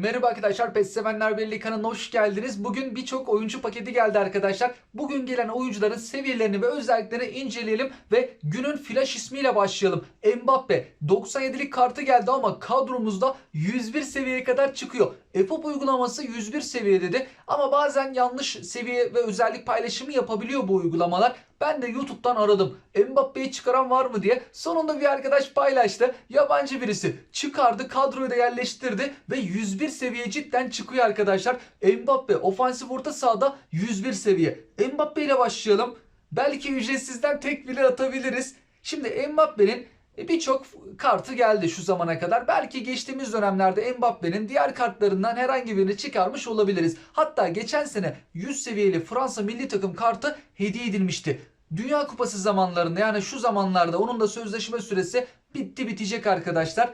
Merhaba arkadaşlar PES Sevenler Birliği kanalına hoş geldiniz. Bugün birçok oyuncu paketi geldi arkadaşlar. Bugün gelen oyuncuların seviyelerini ve özelliklerini inceleyelim ve günün flash ismiyle başlayalım. Mbappe 97'lik kartı geldi ama kadromuzda 101 seviyeye kadar çıkıyor. EFOP uygulaması 101 seviyede ama bazen yanlış seviye ve özellik paylaşımı yapabiliyor bu uygulamalar. Ben de YouTube'dan aradım. Mbappe'yi çıkaran var mı diye. Sonunda bir arkadaş paylaştı. Yabancı birisi çıkardı, kadroyu da yerleştirdi ve 101 seviye cidden çıkıyor arkadaşlar. Mbappe ofansif orta sahada 101 seviye. Mbappe ile başlayalım. Belki ücretsizden tek bile atabiliriz. Şimdi Mbappe'nin birçok kartı geldi şu zamana kadar. Belki geçtiğimiz dönemlerde Mbappe'nin diğer kartlarından herhangi birini çıkarmış olabiliriz. Hatta geçen sene 100 seviyeli Fransa milli takım kartı hediye edilmişti. Dünya Kupası zamanlarında yani şu zamanlarda onun da sözleşme süresi bitti bitecek arkadaşlar.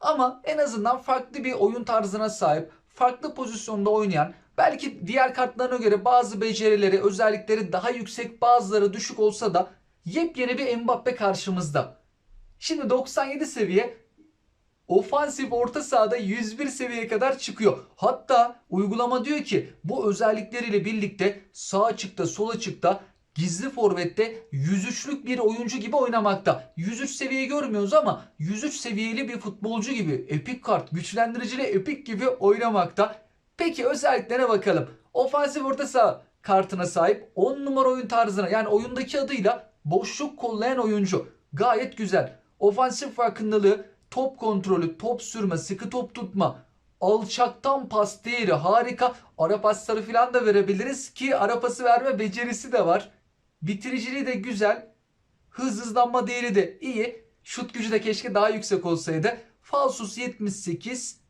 Ama en azından farklı bir oyun tarzına sahip, farklı pozisyonda oynayan, belki diğer kartlarına göre bazı becerileri, özellikleri daha yüksek, bazıları düşük olsa da yepyeni bir Mbappe karşımızda. Şimdi 97 seviye ofansif orta sahada 101 seviyeye kadar çıkıyor. Hatta uygulama diyor ki bu özellikleriyle birlikte sağ açıkta sol açıkta gizli forvette 103'lük bir oyuncu gibi oynamakta. 103 seviye görmüyoruz ama 103 seviyeli bir futbolcu gibi epik kart güçlendiricili epik gibi oynamakta. Peki özelliklerine bakalım. Ofansif orta saha kartına sahip 10 numara oyun tarzına yani oyundaki adıyla boşluk kollayan oyuncu. Gayet güzel. Ofansif farkındalığı, top kontrolü, top sürme, sıkı top tutma, alçaktan pas değeri harika. Ara pasları falan da verebiliriz ki ara pası verme becerisi de var. Bitiriciliği de güzel. Hız hızlanma değeri de iyi. Şut gücü de keşke daha yüksek olsaydı. Falsus 78.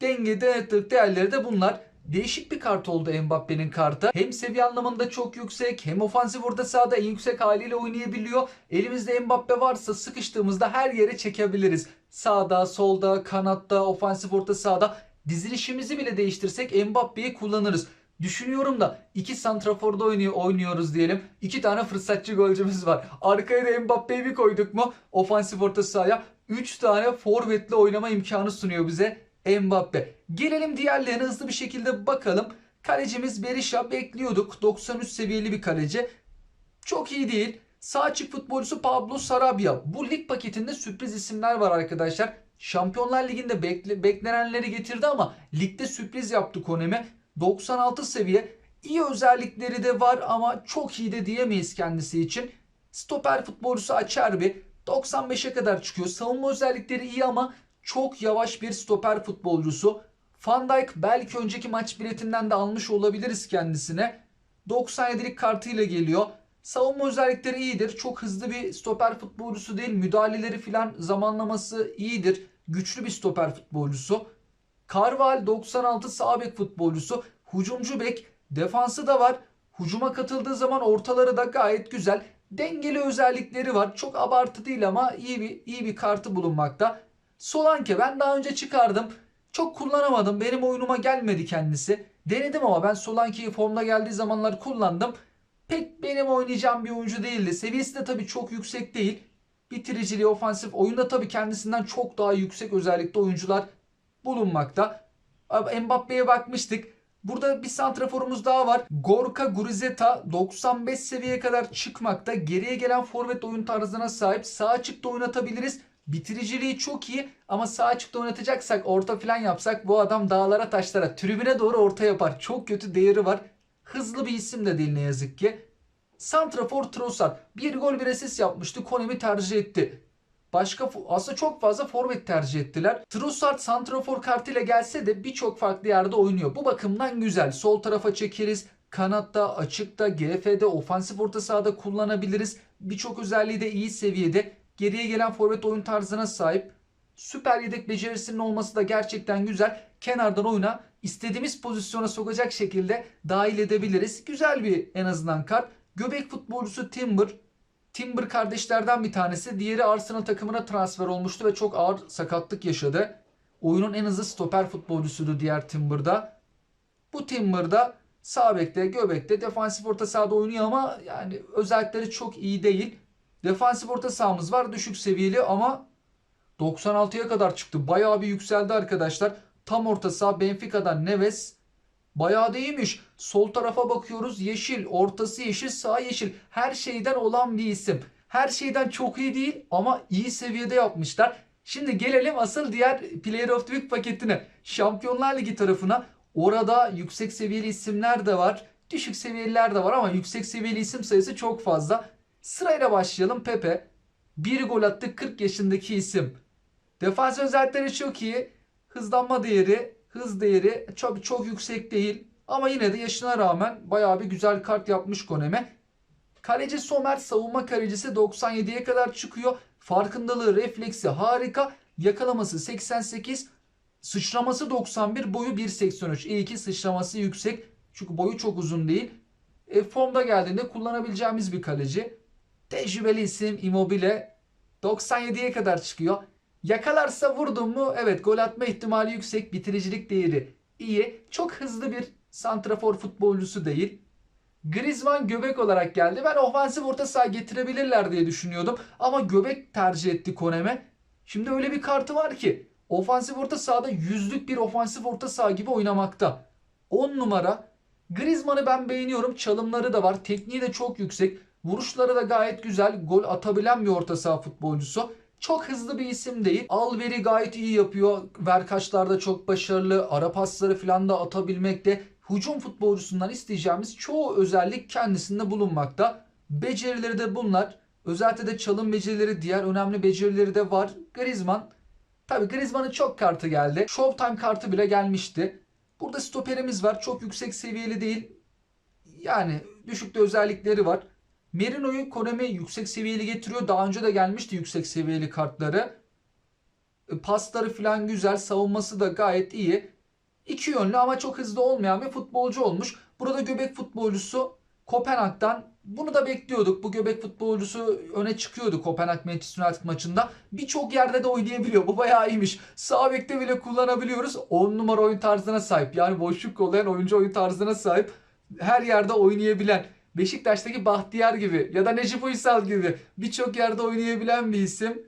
Denge denetlik değerleri de bunlar. Değişik bir kart oldu Mbappe'nin kartı. Hem seviye anlamında çok yüksek hem ofansif orta sahada en yüksek haliyle oynayabiliyor. Elimizde Mbappe varsa sıkıştığımızda her yere çekebiliriz. Sağda, solda, kanatta, ofansif orta sahada dizilişimizi bile değiştirsek Mbappe'yi kullanırız. Düşünüyorum da iki santraforda oynuyor, oynuyoruz diyelim. İki tane fırsatçı golcümüz var. Arkaya da Mbappe'yi bir koyduk mu ofansif orta sahaya 3 tane forvetle oynama imkanı sunuyor bize Mbappe. Gelelim diğerlerine hızlı bir şekilde bakalım. Kalecimiz Berisha bekliyorduk. 93 seviyeli bir kaleci. Çok iyi değil. Sağ açık futbolcusu Pablo Sarabia. Bu lig paketinde sürpriz isimler var arkadaşlar. Şampiyonlar Ligi'nde bekle, beklenenleri getirdi ama ligde sürpriz yaptı Konemi. 96 seviye. İyi özellikleri de var ama çok iyi de diyemeyiz kendisi için. Stoper futbolcusu Acerbi 95'e kadar çıkıyor. Savunma özellikleri iyi ama çok yavaş bir stoper futbolcusu. Van Dijk belki önceki maç biletinden de almış olabiliriz kendisine. 97'lik kartıyla geliyor. Savunma özellikleri iyidir. Çok hızlı bir stoper futbolcusu değil. Müdahaleleri filan zamanlaması iyidir. Güçlü bir stoper futbolcusu. Carval 96 sağ bek futbolcusu. Hucumcu bek. Defansı da var. Hucuma katıldığı zaman ortaları da gayet güzel. Dengeli özellikleri var. Çok abartı değil ama iyi bir iyi bir kartı bulunmakta. Solanke ben daha önce çıkardım. Çok kullanamadım. Benim oyunuma gelmedi kendisi. Denedim ama ben Solanke'yi formda geldiği zamanlar kullandım. Pek benim oynayacağım bir oyuncu değildi. Seviyesi de tabii çok yüksek değil. Bitiriciliği, ofansif oyunda tabii kendisinden çok daha yüksek özellikle oyuncular bulunmakta. Mbappe'ye bakmıştık. Burada bir santraforumuz daha var. Gorka Gurizeta 95 seviyeye kadar çıkmakta. Geriye gelen forvet oyun tarzına sahip. Sağ açıkta oynatabiliriz. Bitiriciliği çok iyi ama sağ açıkta oynatacaksak orta falan yapsak bu adam dağlara taşlara tribüne doğru orta yapar. Çok kötü değeri var. Hızlı bir isim de değil ne yazık ki. Santrafor Trossard bir gol bir asist yapmıştı. Konemi tercih etti. Başka aslında çok fazla forvet tercih ettiler. Trossard santrafor kartıyla gelse de birçok farklı yerde oynuyor. Bu bakımdan güzel. Sol tarafa çekeriz. Kanatta, açıkta, GF'de, ofansif orta sahada kullanabiliriz. Birçok özelliği de iyi seviyede. Geriye gelen forvet oyun tarzına sahip. Süper yedek becerisinin olması da gerçekten güzel. Kenardan oyuna istediğimiz pozisyona sokacak şekilde dahil edebiliriz. Güzel bir en azından kart. Göbek futbolcusu Timber. Timber kardeşlerden bir tanesi. Diğeri Arsenal takımına transfer olmuştu ve çok ağır sakatlık yaşadı. Oyunun en hızlı stoper futbolcusuydu diğer Timber'da. Bu Timber'da sağ bekte, göbekte, defansif orta sahada oynuyor ama yani özellikleri çok iyi değil. Defansif orta sahamız var düşük seviyeli ama 96'ya kadar çıktı. Bayağı bir yükseldi arkadaşlar. Tam orta saha Benfica'dan Neves. Bayağı da iyiymiş. Sol tarafa bakıyoruz. Yeşil. Ortası yeşil. Sağ yeşil. Her şeyden olan bir isim. Her şeyden çok iyi değil ama iyi seviyede yapmışlar. Şimdi gelelim asıl diğer Player of the Week paketine. Şampiyonlar Ligi tarafına. Orada yüksek seviyeli isimler de var. Düşük seviyeliler de var ama yüksek seviyeli isim sayısı çok fazla. Sırayla başlayalım. Pepe. Bir gol attı 40 yaşındaki isim. Defans özellikleri çok iyi. Hızlanma değeri, hız değeri çok çok yüksek değil. Ama yine de yaşına rağmen bayağı bir güzel kart yapmış Koneme. Kaleci Somer savunma kalecisi 97'ye kadar çıkıyor. Farkındalığı, refleksi harika. Yakalaması 88. Sıçraması 91, boyu 1.83. İyi ki sıçraması yüksek. Çünkü boyu çok uzun değil. E, formda geldiğinde kullanabileceğimiz bir kaleci. Tecrübeli isim Immobile 97'ye kadar çıkıyor. Yakalarsa vurdun mu evet gol atma ihtimali yüksek. Bitiricilik değeri iyi. Çok hızlı bir santrafor futbolcusu değil. Griezmann göbek olarak geldi. Ben ofansif orta saha getirebilirler diye düşünüyordum. Ama göbek tercih etti Koneme. Şimdi öyle bir kartı var ki ofansif orta sahada yüzlük bir ofansif orta saha gibi oynamakta. 10 numara. Griezmann'ı ben beğeniyorum. Çalımları da var. Tekniği de çok yüksek. Vuruşları da gayet güzel. Gol atabilen bir orta saha futbolcusu. Çok hızlı bir isim değil. Alveri gayet iyi yapıyor. Verkaçlarda çok başarılı. Ara pasları falan da atabilmekte. Hücum futbolcusundan isteyeceğimiz çoğu özellik kendisinde bulunmakta. Becerileri de bunlar. Özellikle de çalım becerileri, diğer önemli becerileri de var. Griezmann. Tabi Griezmann'ın çok kartı geldi. Showtime kartı bile gelmişti. Burada stoperimiz var. Çok yüksek seviyeli değil. Yani düşükte özellikleri var. Merino'yu Konami yüksek seviyeli getiriyor. Daha önce de gelmişti yüksek seviyeli kartları. E, Pasları falan güzel. Savunması da gayet iyi. İki yönlü ama çok hızlı olmayan bir futbolcu olmuş. Burada göbek futbolcusu Kopenhag'dan. Bunu da bekliyorduk. Bu göbek futbolcusu öne çıkıyordu Kopenhag Manchester United maçında. Birçok yerde de oynayabiliyor. Bu bayağı iyiymiş. Sağ bekte bile kullanabiliyoruz. 10 numara oyun tarzına sahip. Yani boşluk kollayan oyuncu oyun tarzına sahip. Her yerde oynayabilen. Beşiktaş'taki Bahtiyar gibi ya da Necip Uysal gibi birçok yerde oynayabilen bir isim.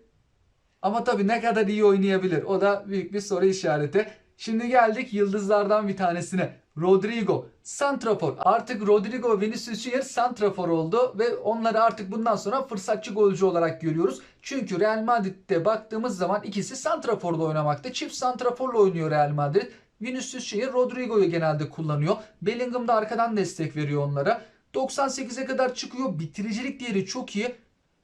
Ama tabii ne kadar iyi oynayabilir o da büyük bir soru işareti. Şimdi geldik yıldızlardan bir tanesine. Rodrigo, Santrafor. Artık Rodrigo Vinicius Junior Santrafor oldu ve onları artık bundan sonra fırsatçı golcü olarak görüyoruz. Çünkü Real Madrid'de baktığımız zaman ikisi Santrafor'da oynamakta. Çift Santrafor'la oynuyor Real Madrid. Vinicius Junior Rodrigo'yu genelde kullanıyor. Bellingham da arkadan destek veriyor onlara. 98'e kadar çıkıyor. Bitiricilik değeri çok iyi.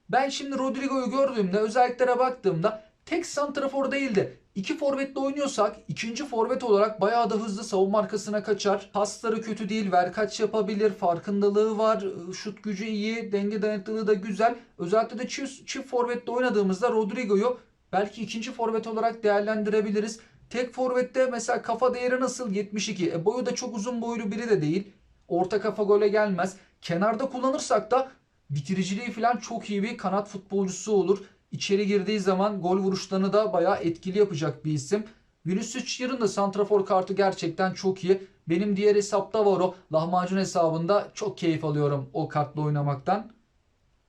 Ben şimdi Rodrigo'yu gördüğümde özelliklere baktığımda tek santrafor değil de iki forvetle oynuyorsak ikinci forvet olarak bayağı da hızlı savunma arkasına kaçar. Pasları kötü değil, verkaç yapabilir, farkındalığı var, şut gücü iyi, denge dayanıklılığı da güzel. Özellikle de çift, çift forvetle oynadığımızda Rodrigo'yu belki ikinci forvet olarak değerlendirebiliriz. Tek forvette mesela kafa değeri nasıl? 72. E boyu da çok uzun boylu biri de değil. Orta kafa gole gelmez. Kenarda kullanırsak da bitiriciliği falan çok iyi bir kanat futbolcusu olur. İçeri girdiği zaman gol vuruşlarını da bayağı etkili yapacak bir isim. Vinicius Junior'ın da santrafor kartı gerçekten çok iyi. Benim diğer hesapta var o. Lahmacun hesabında çok keyif alıyorum o kartla oynamaktan.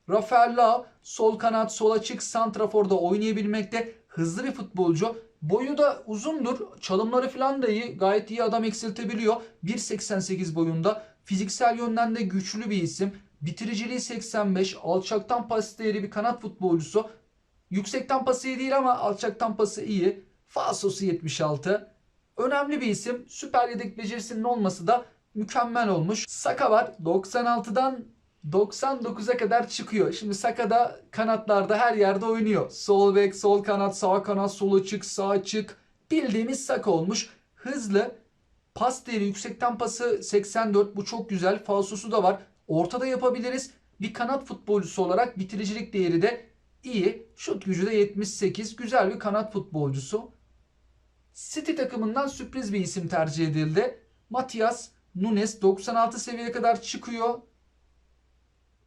Rafael Lau sol kanat sol açık santraforda oynayabilmekte hızlı bir futbolcu. Boyu da uzundur. Çalımları falan da iyi. Gayet iyi adam eksiltebiliyor. 1.88 boyunda. Fiziksel yönden de güçlü bir isim. Bitiriciliği 85. Alçaktan pas değeri bir kanat futbolcusu. Yüksekten pası iyi değil ama alçaktan pası iyi. Fasosu 76. Önemli bir isim. Süper yedek becerisinin olması da mükemmel olmuş. Saka var. 96'dan 99'a kadar çıkıyor. Şimdi Saka da kanatlarda her yerde oynuyor. Sol bek, sol kanat, sağ kanat, sol açık, sağ açık. Bildiğimiz Saka olmuş. Hızlı. Pas değeri yüksekten pası 84. Bu çok güzel. Falsosu da var. Ortada yapabiliriz. Bir kanat futbolcusu olarak bitiricilik değeri de iyi. Şut gücü de 78. Güzel bir kanat futbolcusu. City takımından sürpriz bir isim tercih edildi. Matias Nunes 96 seviyeye kadar çıkıyor.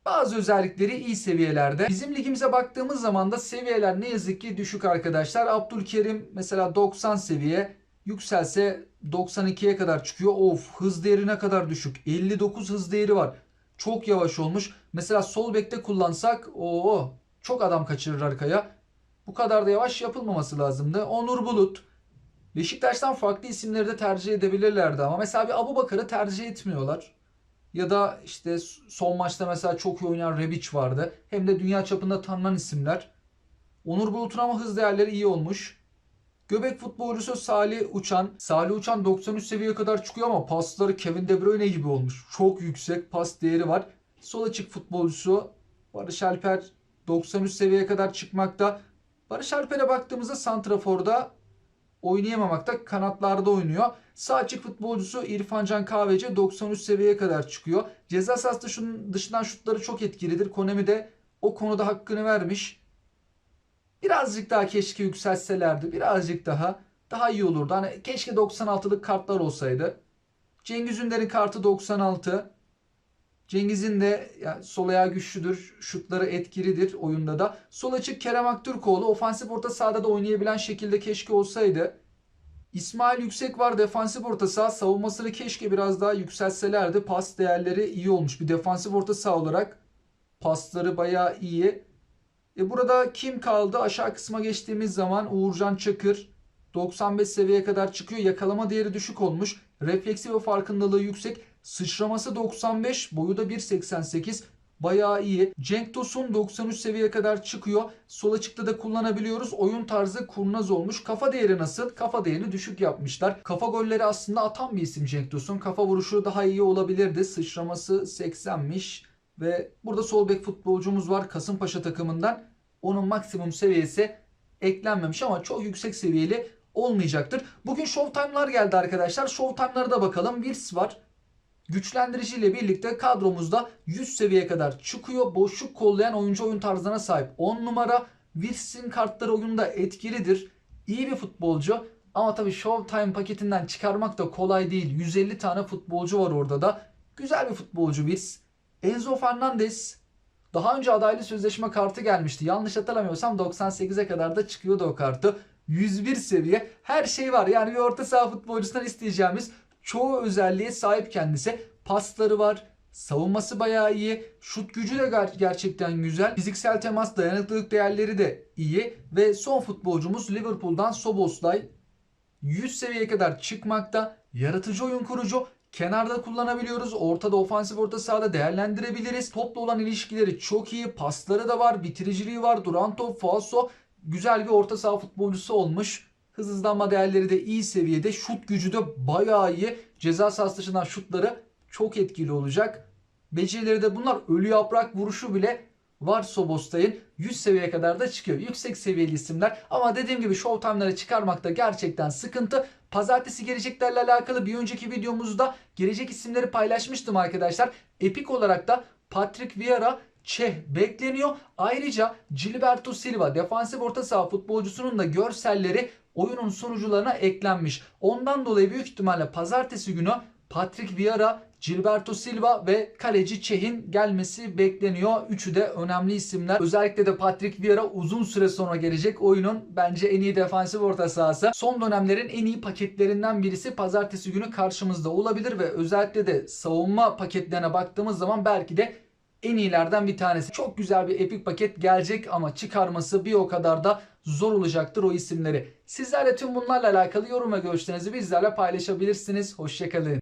Bazı özellikleri iyi seviyelerde. Bizim ligimize baktığımız zaman da seviyeler ne yazık ki düşük arkadaşlar. Abdülkerim mesela 90 seviye yükselse 92'ye kadar çıkıyor. Of hız değeri ne kadar düşük. 59 hız değeri var. Çok yavaş olmuş. Mesela sol bekte kullansak o çok adam kaçırır arkaya. Bu kadar da yavaş yapılmaması lazımdı. Onur Bulut Beşiktaş'tan farklı isimleri de tercih edebilirlerdi ama mesela bir Abu Bakar'ı tercih etmiyorlar. Ya da işte son maçta mesela çok iyi oynayan Rebic vardı. Hem de dünya çapında tanınan isimler. Onur Bulut'un ama hız değerleri iyi olmuş. Göbek futbolcusu Salih Uçan. Salih Uçan 93 seviyeye kadar çıkıyor ama pasları Kevin De Bruyne gibi olmuş. Çok yüksek pas değeri var. Sol açık futbolcusu Barış Alper 93 seviyeye kadar çıkmakta. Barış Alper'e baktığımızda Santrafor'da oynayamamakta. Kanatlarda oynuyor. Sağ açık futbolcusu İrfan Can Kahveci 93 seviyeye kadar çıkıyor. Ceza sahası dışın- dışından şutları çok etkilidir. Konemi de o konuda hakkını vermiş. Birazcık daha keşke yükselselerdi. Birazcık daha daha iyi olurdu. Hani keşke 96'lık kartlar olsaydı. Cengiz Ünder'in kartı 96. Cengiz'in de yani sol ayağı güçlüdür. Şutları etkilidir oyunda da. Sol açık Kerem Aktürkoğlu ofansif orta sahada da oynayabilen şekilde keşke olsaydı. İsmail Yüksek var defansif orta saha. Savunmasını keşke biraz daha yükseltselerdi. Pas değerleri iyi olmuş. Bir defansif orta saha olarak pasları bayağı iyi. E burada kim kaldı? Aşağı kısma geçtiğimiz zaman Uğurcan Çakır 95 seviyeye kadar çıkıyor. Yakalama değeri düşük olmuş. Refleksi ve farkındalığı yüksek. Sıçraması 95, boyu da 1.88. Bayağı iyi. Cenk Tosun 93 seviyeye kadar çıkıyor. Sol açıkta da kullanabiliyoruz. Oyun tarzı kurnaz olmuş. Kafa değeri nasıl? Kafa değerini düşük yapmışlar. Kafa golleri aslında atan bir isim Cenk Tosun. Kafa vuruşu daha iyi olabilirdi. Sıçraması 80'miş. Ve burada sol bek futbolcumuz var Kasımpaşa takımından. Onun maksimum seviyesi eklenmemiş ama çok yüksek seviyeli olmayacaktır. Bugün Showtime'lar geldi arkadaşlar. Showtime'lara da bakalım. Virs var. Güçlendirici ile birlikte kadromuzda 100 seviyeye kadar çıkıyor. Boşluk kollayan oyuncu oyun tarzına sahip 10 numara. Virs'in kartları oyunda etkilidir. İyi bir futbolcu. Ama tabii Showtime paketinden çıkarmak da kolay değil. 150 tane futbolcu var orada da. Güzel bir futbolcu Virs. Enzo Fernandez daha önce adaylı sözleşme kartı gelmişti. Yanlış hatırlamıyorsam 98'e kadar da çıkıyordu o kartı. 101 seviye. Her şey var. Yani bir orta saha futbolcusundan isteyeceğimiz çoğu özelliğe sahip kendisi. Pasları var. Savunması bayağı iyi. Şut gücü de ger- gerçekten güzel. Fiziksel temas dayanıklılık değerleri de iyi. Ve son futbolcumuz Liverpool'dan Soboslay. 100 seviyeye kadar çıkmakta. Yaratıcı oyun kurucu. Kenarda kullanabiliyoruz. Ortada ofansif orta sahada değerlendirebiliriz. Topla olan ilişkileri çok iyi. Pasları da var. Bitiriciliği var. Duran top, falso. Güzel bir orta saha futbolcusu olmuş. Hız hızlanma değerleri de iyi seviyede. Şut gücü de bayağı iyi. Ceza sahası dışından şutları çok etkili olacak. Becerileri de bunlar. Ölü yaprak vuruşu bile var Sobostay'ın. 100 seviyeye kadar da çıkıyor. Yüksek seviyeli isimler. Ama dediğim gibi Showtime'ları çıkarmakta gerçekten sıkıntı. Pazartesi geleceklerle alakalı bir önceki videomuzda gelecek isimleri paylaşmıştım arkadaşlar. Epik olarak da Patrick Vieira Çeh bekleniyor. Ayrıca Gilberto Silva defansif orta saha futbolcusunun da görselleri oyunun sunucularına eklenmiş. Ondan dolayı büyük ihtimalle pazartesi günü Patrick Vieira, Gilberto Silva ve kaleci Çeh'in gelmesi bekleniyor. Üçü de önemli isimler. Özellikle de Patrick Vieira uzun süre sonra gelecek. Oyunun bence en iyi defansif orta sahası. Son dönemlerin en iyi paketlerinden birisi pazartesi günü karşımızda olabilir ve özellikle de savunma paketlerine baktığımız zaman belki de en iyilerden bir tanesi. Çok güzel bir epik paket gelecek ama çıkarması bir o kadar da zor olacaktır o isimleri. Sizler de tüm bunlarla alakalı yorum ve görüşlerinizi bizlerle paylaşabilirsiniz. Hoşçakalın.